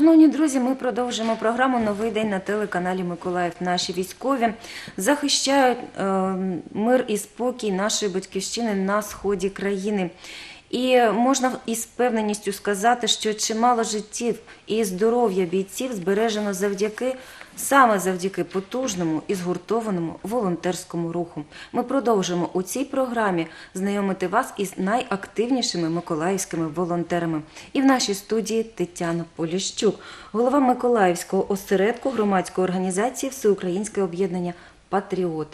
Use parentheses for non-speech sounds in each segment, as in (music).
Шановні друзі, ми продовжимо програму Новий день на телеканалі Миколаїв. Наші військові захищають е, мир і спокій нашої батьківщини на сході країни. І можна із впевненістю сказати, що чимало життів і здоров'я бійців збережено завдяки саме завдяки потужному і згуртованому волонтерському руху. Ми продовжуємо у цій програмі знайомити вас із найактивнішими миколаївськими волонтерами. І в нашій студії Тетяна Поліщук, голова Миколаївського осередку громадської організації Всеукраїнське об'єднання Патріот.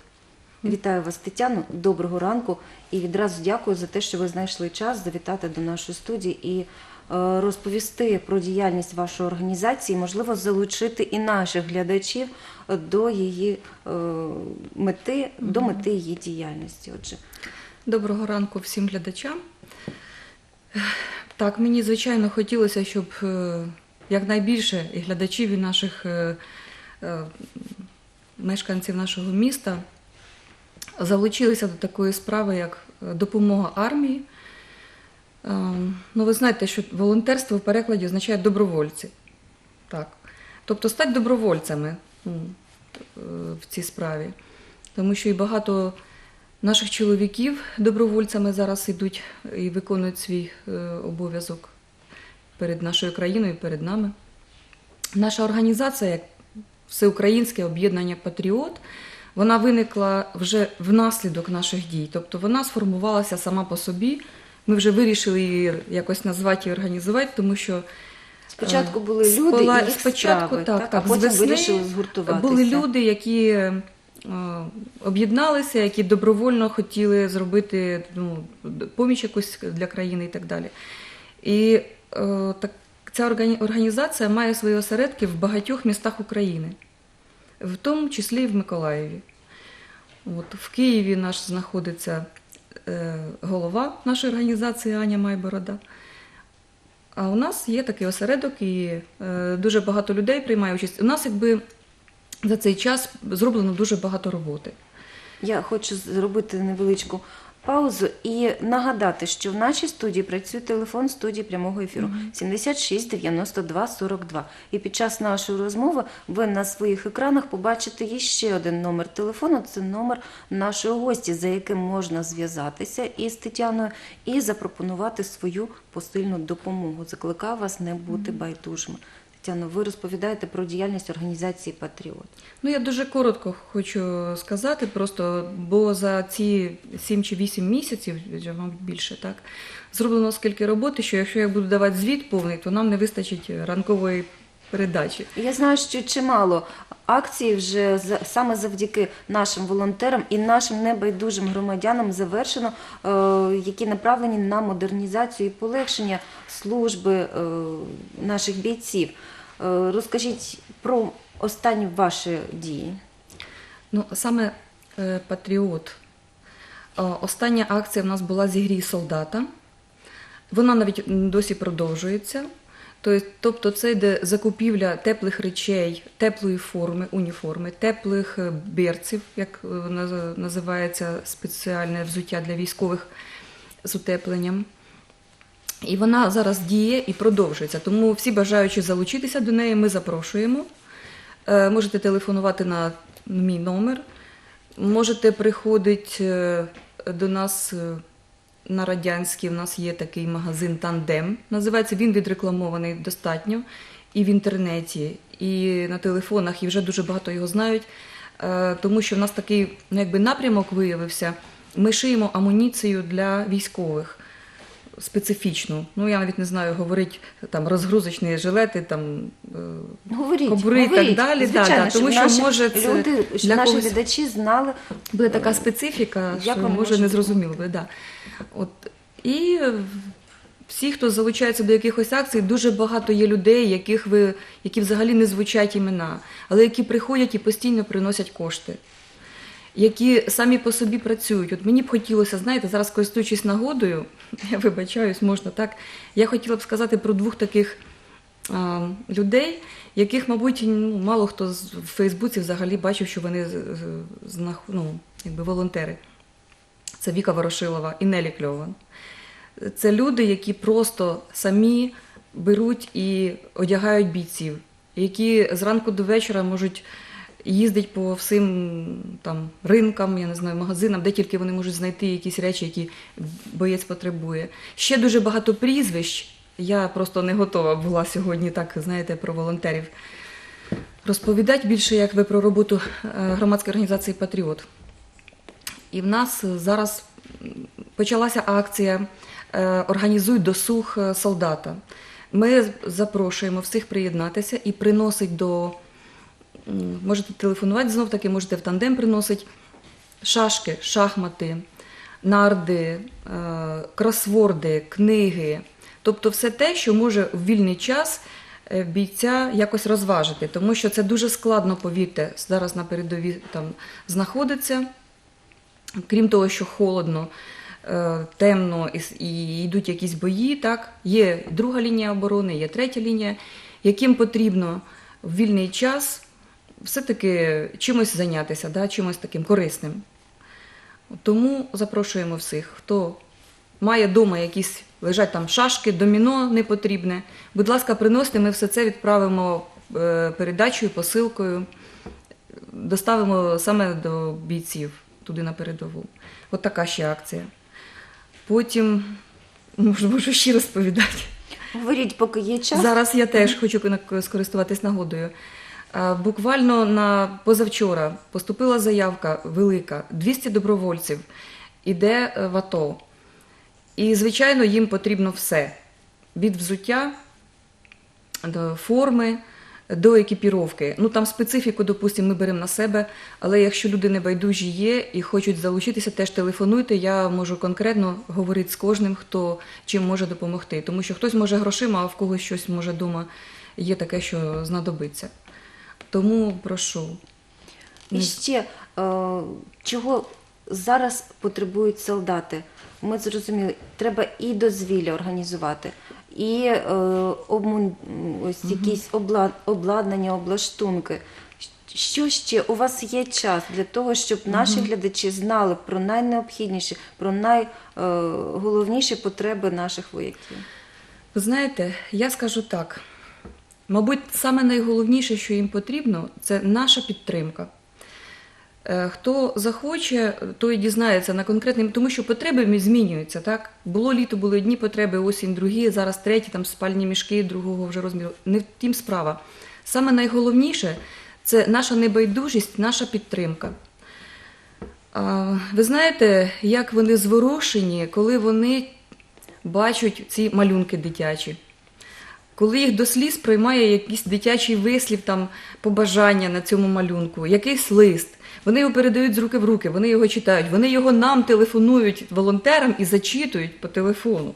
Вітаю вас, Тетяно. Доброго ранку і відразу дякую за те, що ви знайшли час завітати до нашої студії і розповісти про діяльність вашої організації, можливо, залучити і наших глядачів до її е, мети, до мети її діяльності. Отже, Доброго ранку всім глядачам. Так, мені звичайно хотілося, щоб е, якнайбільше і глядачів, і наших е, е, мешканців нашого міста залучилися до такої справи, як е, допомога армії. Е, Ну, ви знаєте, що волонтерство в перекладі означає добровольці. Так. Тобто стати добровольцями е, в цій справі. Тому що і багато наших чоловіків добровольцями зараз йдуть і виконують свій е, обов'язок перед нашою країною, перед нами. Наша організація, як Всеукраїнське об'єднання Патріот, вона виникла вже внаслідок наших дій. Тобто вона сформувалася сама по собі. Ми вже вирішили її якось назвати і організувати, тому що спочатку Е, були люди, Спола- і їх спочатку, справи, так, так, так, а потім з весни вирішили згуртуватися. були люди, які е, об'єдналися, які добровольно хотіли зробити ну, поміч якусь для країни і так далі. І е, так, ця органі- організація має свої осередки в багатьох містах України, в тому числі і в Миколаєві. От, в Києві наш знаходиться голова нашої організації Аня Майборода. А у нас є такий осередок, і е, дуже багато людей приймає участь. У нас якби за цей час зроблено дуже багато роботи. Я хочу зробити невеличку паузу і нагадати, що в нашій студії працює телефон студії прямого ефіру 76 92 42. І під час нашої розмови ви на своїх екранах побачите ще один номер телефону. Це номер нашої гості, за яким можна зв'язатися із Тетяною і запропонувати свою посильну допомогу. Закликаю вас не бути байдужими. Тетяно, ви розповідаєте про діяльність організації Патріот. Ну, я дуже коротко хочу сказати, просто бо за ці 7 чи 8 місяців, вже, мабуть, більше, так, зроблено скільки роботи, що якщо я буду давати звіт повний, то нам не вистачить ранкової передачі. Я знаю, що чимало акцій вже за- саме завдяки нашим волонтерам і нашим небайдужим громадянам завершено, е, які направлені на модернізацію і полегшення служби е, наших бійців. Е, Розкажіть про останні ваші дії. Ну, саме е, Патріот. Е, Остання акція в нас була зігрій солдата. Вона навіть досі продовжується. Тобто- це йде закупівля теплих речей, теплої форми, уніформи, теплих берців, як називається спеціальне взуття для військових з утепленням. І вона зараз діє і продовжується. Тому всі бажаючі залучитися до неї, ми запрошуємо. Е, Можете телефонувати на мій номер. Можете приходити е, до нас е, на Радянській. У нас є такий магазин Тандем. Називається він відрекламований достатньо і в інтернеті, і на телефонах, і вже дуже багато його знають. Тому що в нас такий ну, якби напрямок виявився. Ми шиємо амуніцію для військових специфічну. Ну я навіть не знаю, говорить там розгрузочні жилети, там е, Говоріть, Кобури і так далі, Звичайно, да, тому що наші може це люди, щоб для наші когось- глядачі знали. буде така специфіка, Як що може не зрозуміло буде. Да. От, і всі, хто залучається до якихось акцій, дуже багато є людей, яких ви, які взагалі не звучать імена, але які приходять і постійно приносять кошти. Які самі по собі працюють. От мені б хотілося, знаєте, зараз користуючись нагодою, (laughs) я вибачаюсь, можна так. Я хотіла б сказати про двох таких а, людей, яких, мабуть, ну, мало хто в Фейсбуці взагалі бачив, що вони ну, якби волонтери. Це Віка Ворошилова і Нелі Кльован. Це люди, які просто самі беруть і одягають бійців, які зранку до вечора можуть їздити по всім там ринкам, я не знаю, магазинам, де тільки вони можуть знайти якісь речі, які боєць потребує. Ще дуже багато прізвищ. Я просто не готова була сьогодні, так знаєте, про волонтерів розповідати більше, як ви про роботу е, громадської організації Патріот. І в нас зараз почалася акція е, Організуй досуг е, солдата. Ми запрошуємо всіх приєднатися і приносить до. Можете телефонувати знов таки, можете в тандем приносить шашки, шахмати, нарди, е, кросворди, книги. Тобто все те, що може в вільний час е, бійця якось розважити, тому що це дуже складно, повірте, зараз на передовій там знаходиться. Крім того, що холодно, е, темно і йдуть якісь бої, так, є друга лінія оборони, є третя лінія, яким потрібно в вільний час все-таки чимось зайнятися, да, чимось таким корисним. Тому запрошуємо всіх, хто має вдома якісь лежать там шашки, доміно не потрібне. Будь ласка, приносите, ми все це відправимо е, передачею, посилкою, доставимо саме до бійців туди на передову. От така ще акція. Потім можу, можу ще розповідати. Говоріть, поки є час. Зараз я теж хочу скористуватись нагодою. А, Буквально на позавчора поступила заявка велика, 200 добровольців іде е, в АТО. І, звичайно, їм потрібно все: від взуття до форми до екіпіровки. Ну там специфіку, допустимо, ми беремо на себе, але якщо люди не байдужі є і хочуть залучитися, теж телефонуйте. Я можу конкретно говорити з кожним, хто чим може допомогти. Тому що хтось може грошима, а в когось щось може вдома є таке, що знадобиться. Тому прошу. І ще е, чого зараз потребують солдати? Ми зрозуміли, треба і дозвілля організувати, і е, обмун... ось якісь обла... обладнання, облаштунки. Що ще у вас є час для того, щоб наші глядачі знали про найнеобхідніші, про найголовніші потреби наших вояків? Ви знаєте, я скажу так. Мабуть, саме найголовніше, що їм потрібно, це наша підтримка. Е, Хто захоче, той дізнається на конкретним, тому що потреби змінюються. Так? Було літо, були одні потреби, осінь, другі, зараз треті, там спальні мішки другого вже розміру. Не в тім справа. Саме найголовніше це наша небайдужість, наша підтримка. Ви знаєте, як вони зворушені, коли вони бачать ці малюнки дитячі. Коли їх до сліз приймає якийсь дитячий вислів, там, побажання на цьому малюнку, якийсь лист, вони його передають з руки в руки, вони його читають, вони його нам телефонують волонтерам і зачитують по телефону.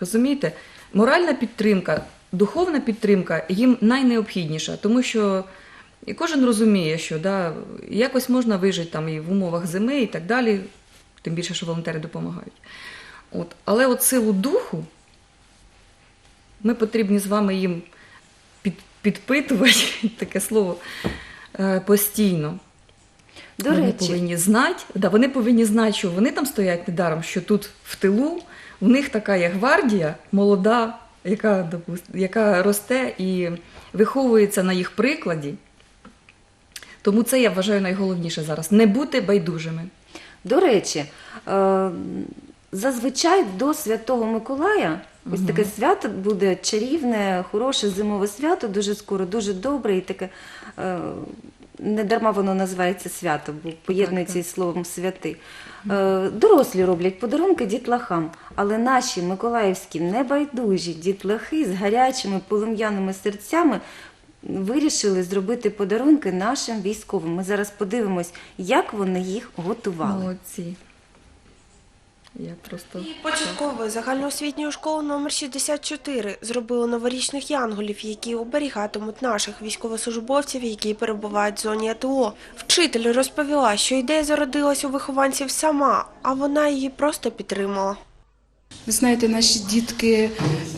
Розумієте? Моральна підтримка, духовна підтримка їм найнеобхідніша, тому що кожен розуміє, що да, якось можна вижити там і в умовах зими і так далі, тим більше, що волонтери допомагають. От. Але от силу духу ми потрібні з вами їм під, підпитувати (laughs) таке слово е, постійно. До вони речі, повинні знати, да, вони повинні знати, що вони там стоять недаром, що тут в тилу в них така є гвардія молода, яка, яка росте і виховується на їх прикладі. Тому це я вважаю найголовніше зараз не бути байдужими. До речі, е, зазвичай до Святого Миколая ось таке свято буде чарівне, хороше зимове свято, дуже скоро, дуже добре і таке. е, Не дарма воно називається свято, бо поєднується із словом святий. Е, Дорослі роблять подарунки дітлахам, але наші миколаївські небайдужі дітлахи з гарячими полум'яними серцями вирішили зробити подарунки нашим військовим. Ми зараз подивимось, як вони їх готували. Молодці. Я просто початково загальноосвітньої школи номер 64 зробили новорічних янголів, які оберігатимуть наших військовослужбовців, які перебувають в зоні АТО. Вчитель розповіла, що ідея зародилась у вихованців сама, а вона її просто підтримала. Ви знаєте, наші дітки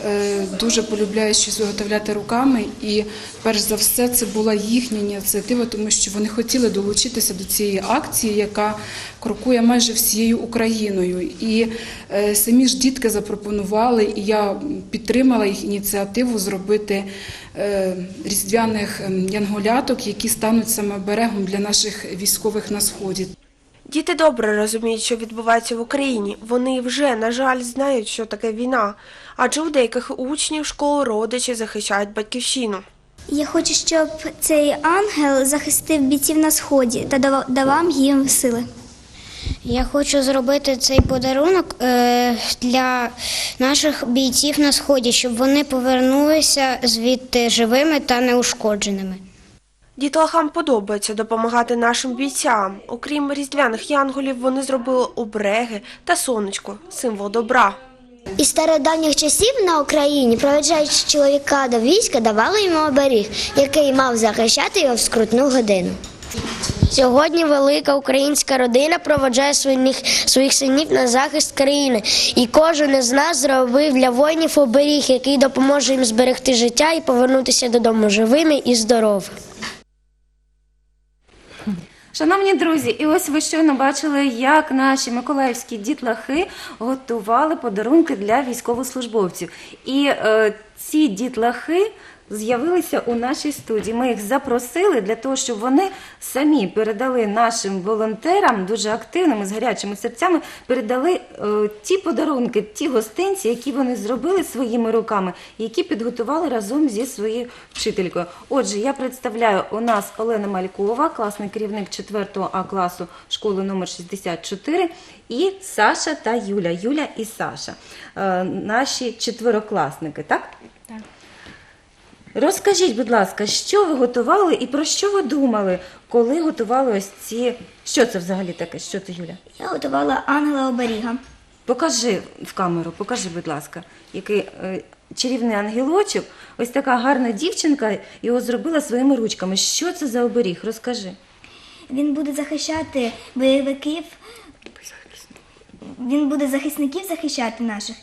е, дуже полюбляють щось виготовляти руками, і перш за все це була їхня ініціатива, тому що вони хотіли долучитися до цієї акції, яка крокує майже всією Україною. І е, самі ж дітки запропонували, і я підтримала їх ініціативу зробити е, різдвяних ем, янголяток, які стануть саме берегом для наших військових на сході. Діти добре розуміють, що відбувається в Україні. Вони вже, на жаль, знають, що таке війна. Адже у деяких учнів школи родичі захищають батьківщину. Я хочу, щоб цей ангел захистив бійців на сході та дава- давав їм сили. Я хочу зробити цей подарунок е, для наших бійців на сході, щоб вони повернулися звідти живими та неушкодженими. Дітлахам подобається допомагати нашим бійцям. Окрім різдвяних янголів, вони зробили обереги та сонечко символ добра. Із стародавніх часів на Україні, проведжаючи чоловіка до війська, давали йому оберіг, який мав захищати його в скрутну годину. Сьогодні велика українська родина проводжає своїх, своїх синів на захист країни, і кожен із нас зробив для воїнів оберіг, який допоможе їм зберегти життя і повернутися додому живими і здоровими. Шановні друзі, і ось ви щойно бачили, як наші миколаївські дітлахи готували подарунки для військовослужбовців. І е, ці дітлахи з'явилися у нашій студії. Ми їх запросили для того, щоб вони самі передали нашим волонтерам, дуже активними, з гарячими серцями, передали е, ті подарунки, ті гостинці, які вони зробили своїми руками, які підготували разом зі своєю вчителькою. Отже, я представляю у нас Олена Малькова, класний керівник 4 А класу школи номер 64, і Саша та Юля. Юля і Саша, е, наші четверокласники, так? Так. Розкажіть, будь ласка, що ви готували і про що ви думали, коли готували ось ці. Що це взагалі таке? Що це, Юля? Я готувала ангела оберіга. Покажи в камеру, покажи, будь ласка, який е, чарівний ангелочок. Ось така гарна дівчинка його зробила своїми ручками. Що це за оберіг? Розкажи. Він буде захищати бойовиків. Він буде захисників захищати наших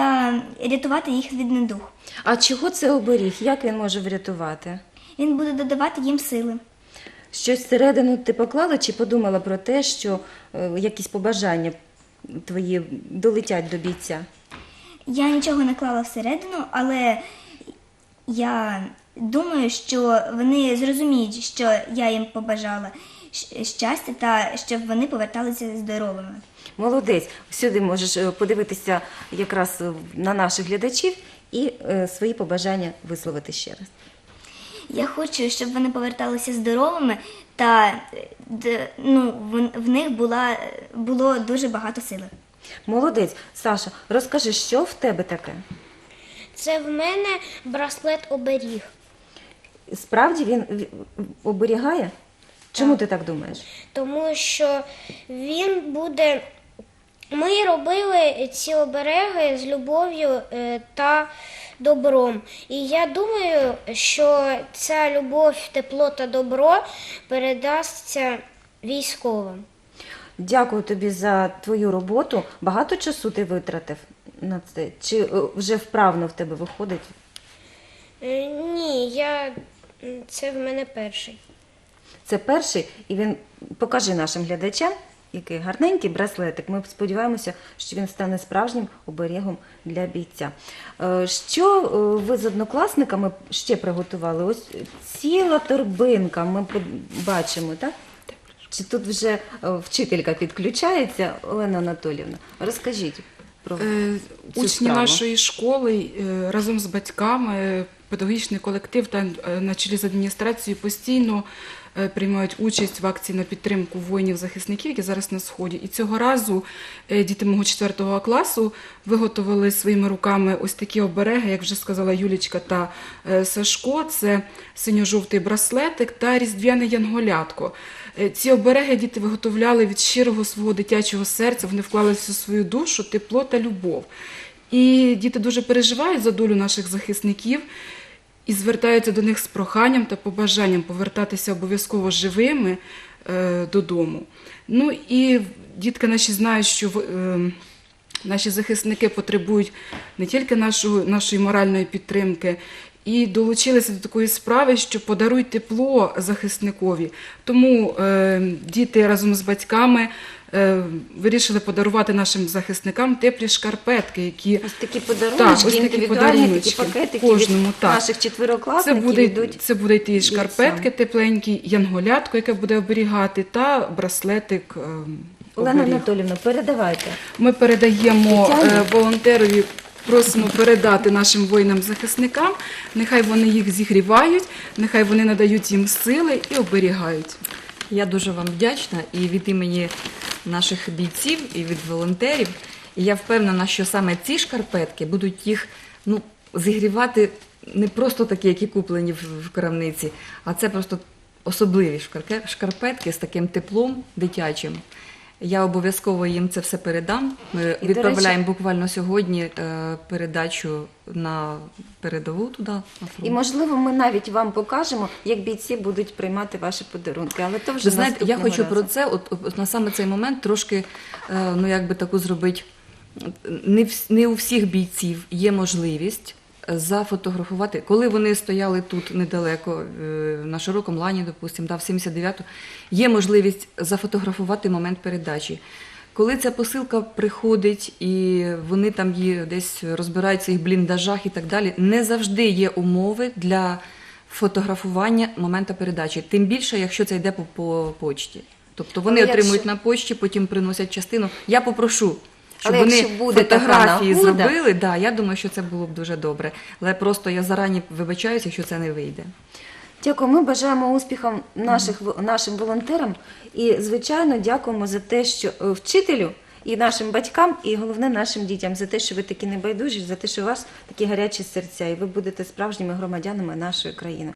та рятувати їх від недух. А чого це оберіг? Як він може врятувати? Він буде додавати їм сили. Щось всередину ти поклала чи подумала про те, що е, якісь побажання твої долетять до бійця? Я нічого не клала всередину, але я думаю, що вони зрозуміють, що я їм побажала щастя та щоб вони поверталися здоровими. Молодець. Сюди можеш е, подивитися якраз е, на наших глядачів і е, свої побажання висловити ще раз. Я хочу, щоб вони поверталися здоровими та ну, в, в них була, було дуже багато сили. Молодець. Саша, розкажи, що в тебе таке? Це в мене браслет оберіг. Справді він оберігає? Чому ти так думаєш? тому що він буде. Ми робили ці обереги з любов'ю е, та добром. І я думаю, що ця любов, тепло та добро передасться військовим. Дякую тобі за твою роботу. Багато часу ти витратив на це? Чи е, вже вправно в тебе виходить? Е, Ні, я це в мене перший. Це перший, і він покажи нашим глядачам, який гарненький браслетик. Ми сподіваємося, що він стане справжнім оберегом для бійця. Е, Що е, ви з однокласниками ще приготували? Ось ціла торбинка, ми бачимо, так? Чи тут вже е, вчителька підключається, Олена Анатолівна? Розкажіть про Е, цю Учні справу. нашої школи разом з батьками, педагогічний колектив та на чолі з адміністрацією постійно приймають участь в акції на підтримку воїнів-захисників, які зараз на сході. І цього разу е, діти мого 4 класу виготовили своїми руками ось такі обереги, як вже сказала Юлічка та е, Сашко. Це синьо-жовтий браслетик та різдвяне янголятко. Е, Ці обереги діти виготовляли від щирого свого дитячого серця. Вони вклали всю свою душу, тепло та любов. І діти дуже переживають за долю наших захисників і звертаються до них з проханням та побажанням повертатися обов'язково живими е, додому. Ну і дітки наші знають, що е, Наші захисники потребують не тільки нашого, нашої моральної підтримки, і долучилися до такої справи, що подаруй тепло захисникові. Тому е, діти разом з батьками вирішили подарувати нашим захисникам теплі шкарпетки, які Ось такі Так, подарунки, ось такі індивідуальні, такі пакетики Кожному, від так. наших це буде, йдуть. це буде йти шкарпетки тепленькі, янголятко, яке буде оберігати, та браслетик. е, Олена. Анатолівна, передавайте. Ми передаємо е, волонтерові, просимо передати нашим воїнам-захисникам. Нехай вони їх зігрівають, нехай вони надають їм сили і оберігають. Я дуже вам вдячна і від імені наших бійців, і від волонтерів. І я впевнена, що саме ці шкарпетки будуть їх ну, зігрівати не просто такі, які куплені в, крамниці, а це просто особливі шкарпетки з таким теплом дитячим. Я обов'язково їм це все передам. Ми І, відправляємо буквально сьогодні е, передачу на передову туди. На. І можливо, ми навіть вам покажемо, як бійці будуть приймати ваші подарунки. Але то вже знаєте, я хочу разу. про це, от, от на саме цей момент трошки, е, ну як би таку зробити. Не, вс- не у всіх бійців є можливість зафотографувати, коли вони стояли тут недалеко, е, на широкому лані, допустимо, да, в 79-ту, є можливість зафотографувати момент передачі. Коли ця посилка приходить і вони там її десь розбирають в своїх бліндажах і так далі, не завжди є умови для фотографування моменту передачі. Тим більше, якщо це йде по, по почті. Тобто вони Але отримують якщо- на почті, потім приносять частину. Я попрошу, щоб Але вони якщо буде така фотографії нагода- зробили. Да, я думаю, що це було б дуже добре. Але просто я зарані вибачаюся, якщо це не вийде. Дякую. Ми бажаємо успіхів наших в- нашим волонтерам і, звичайно, дякуємо за те, що е, вчителю і нашим батькам, і головне нашим дітям за те, що ви такі небайдужі, за те, що у вас такі гарячі серця, і ви будете справжніми громадянами нашої країни.